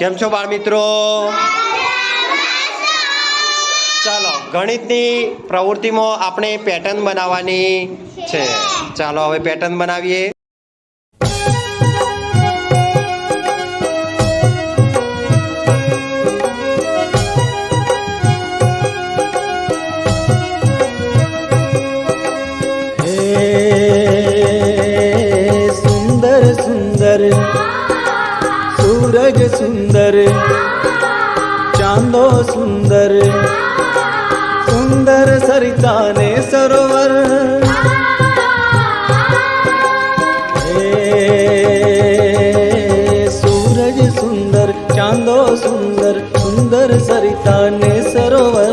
કેમ છો બાળ મિત્રો ચાલો, ગણિતની પ્રવૃત્તિમાં આપણે પેટર્ન બનાવવાની છે. ચાલો, હવે પેટર્ન બનાવીએ. સુંદર સુંદર सूरज सुंदर चांदो सुंदर सुंदर सरिता ने सरोवर सूरज सुंदर चांदो सुंदर सुंदर सरिता ने सरोवर